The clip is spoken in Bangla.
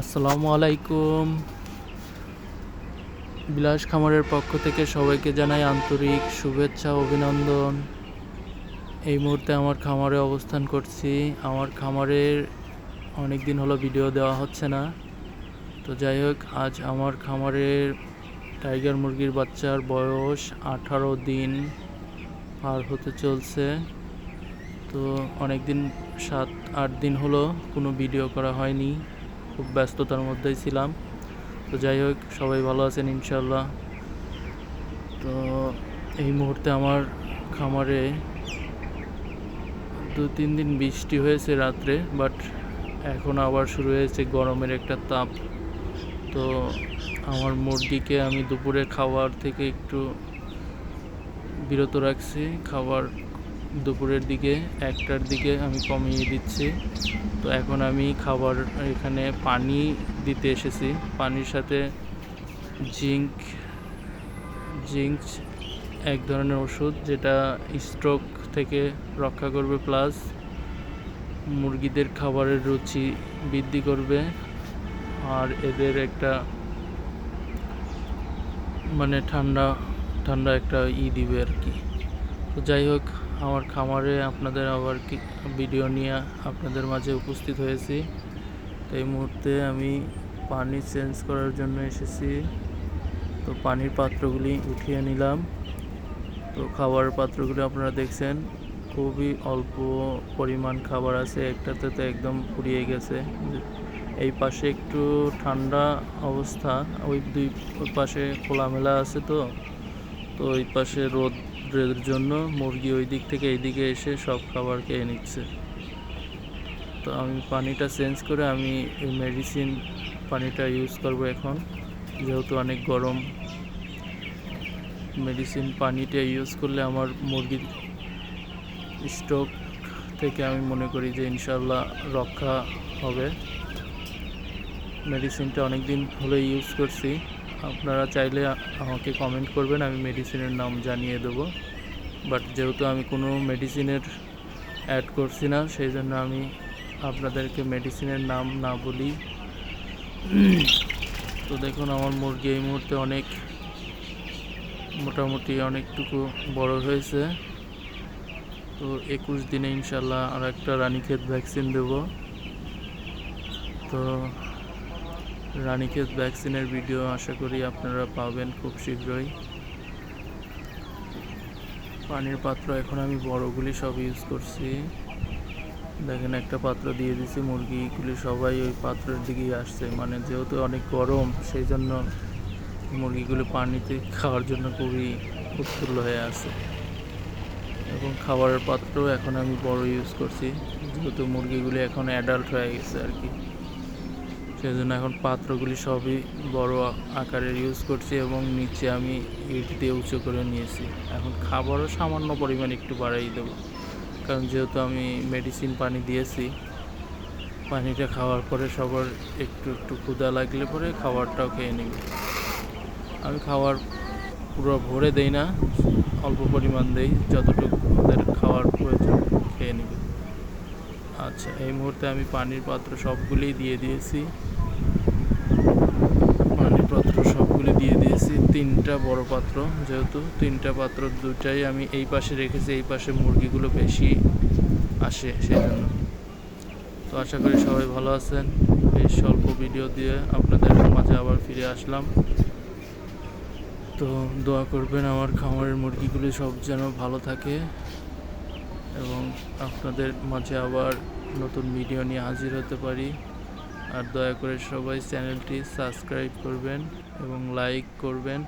আসসালামু আলাইকুম। বিলাস খামারের পক্ষ থেকে সবাইকে জানাই আন্তরিক শুভেচ্ছা, অভিনন্দন। এই মুহূর্তে আমার খামারে অবস্থান করছি। আমার খামারের অনেক দিন হলো ভিডিও দেওয়া হচ্ছে না। তো যাই হোক, আজ আমার খামারের টাইগার মুরগির বাচ্চার বয়স আঠারো দিন পার হতে চলছে। তো অনেক দিন সাত, আট দিন হলো কোনো ভিডিও করা হয়নি। খুব ব্যস্ততার মধ্যেই ছিলাম। তো যাই হোক, সবাই ভালো আছেন ইনশাল্লাহ তো এই মুহূর্তে আমার খামারে দু তিন দিন বৃষ্টি হয়েছে রাত্রে, বাট এখন আবার শুরু হয়েছে গরমের একটা তাপ। তো আমার মুরগিকে আমি দুপুরে খাবার থেকে একটু বিরত রাখছি খাবার দুপুরের দিকে, একটার দিকে আমি কমিয়ে দিচ্ছি। তো এখন আমি খাবার এখানে পানি দিতে এসেছি। পানির সাথে জিঙ্ক জিঙ্ক এক ধরনের ওষুধ যেটা স্ট্রোক থেকে রক্ষা করবে, প্লাস মুরগিদের খাবারের রুচি বৃদ্ধি করবে। আর এদের একটা মানে ঠান্ডা ঠান্ডা একটা ই দিবে আর কি। তো যাই হোক আমার খামারে আপনাদের আবার কি ভিডিও নিয়ে আপনাদের মাঝে উপস্থিত হয়েছি। তো এই মুহূর্তে আমি পানি চেঞ্জ করার জন্য এসেছি। তো পানির পাত্রগুলি উঠিয়ে নিলাম। তো খাবার পাত্রগুলি আপনারা দেখছেন, খুবই অল্প পরিমাণ খাবার আছে। একটাতে তো একদম ফুরিয়ে গেছে। এই পাশে একটু ঠান্ডা অবস্থা, ওই দুই পাশে খোলামেলা আছে তো। তো ওই পাশে রোদ্রের জন্য মুরগি ওই দিক থেকে এই দিকে এসে সব খাবার খেয়ে নিচ্ছে। তো আমি পানিটা চেঞ্জ করে আমি এই মেডিসিন পানিটা ইউজ করব এখন। যেহেতু অনেক গরম মেডিসিন পানিটা ইউজ করলে আমার মুরগির স্ট্রোক থেকে আমি মনে করি যে ইনশাল্লাহ রক্ষা হবে। মেডিসিনটা অনেক দিন হলে ইউজ করছি। আপনারা চাইলে আমাকে কমেন্ট করবেন, আমি মেডিসিনের নাম জানিয়ে দেবো। বাট যেহেতু আমি কোনো মেডিসিনের অ্যাড করছি না, সেই জন্য আমি আপনাদেরকে মেডিসিনের নাম না বলি। তো দেখুন, আমার মুরগি এই মুহূর্তে অনেক, মোটামুটি অনেকটুকু বড় হয়েছে। তো একুশ দিনে ইনশাল্লাহ আর একটা রানীক্ষেত ভ্যাকসিন দেব। তো রানীক্ষেত ভ্যাকসিনের ভিডিও আশা করি আপনারা পাবেন খুব শীঘ্রই। পানির পাত্র এখন আমি বড়গুলি সব ইউজ করছি। দেখেন একটা পাত্র দিয়ে দিছি, মুরগিগুলি সবাই ওই পাত্রের দিকেই আসছে। মানে যেহেতু অনেক গরম, সেই জন্য মুরগিগুলো পানিতে খাওয়ার জন্য খুবই উৎফুল্ল হয়ে আছে। এবং খাবারের পাত্র এখন আমি বড় ইউজ করছি, যেহেতু মুরগিগুলি এখন অ্যাডাল্ট হয়ে গেছে আর কি। সেই জন্য এখন পাত্রগুলি সবই বড় আকারের ইউজ করছি এবং নিচে আমি ইট দিয়ে উঁচু করে নিয়েছি। এখন খাবারও সামান্য পরিমাণ একটু বাড়াই দেবো। কারণ যেহেতু আমি মেডিসিন পানি দিয়েছি, পানিটা খাওয়ার পরে সবার একটু একটু ক্ষুদা লাগলে পরে খাবারটাও খেয়ে নেবে। আমি খাবার পুরো ভরে দেই না, অল্প পরিমাণ দেই, যতটুকু ওদের খাওয়ার প্রয়োজন খেয়ে নেবে। আচ্ছা এই মুহূর্তে আমি পানির পাত্র সবগুলিই দিয়ে দিয়েছি। পানির পাত্র সবগুলি দিয়ে দিয়েছি, তিনটা বড় পাত্র যেহেতু, তিনটা পাত্র দুটাই আমি এই পাশে রেখেছি, এই পাশে মুরগিগুলো বেশি আসে সেই জন্য তো আশা করি সবাই ভালো আছেন। এই স্বল্প ভিডিও দিয়ে আপনাদের মাঝে আবার ফিরে আসলাম। তো দোয়া করবেন আমার খামারের মুরগিগুলি সব যেন ভালো থাকে। এবং আপনাদের মাঝে আবার নতুন ভিডিও নিয়ে হাজির হতে পারি। আর দয়া করে সবাই চ্যানেলটি সাবস্ক্রাইব করবেন এবং লাইক করবেন।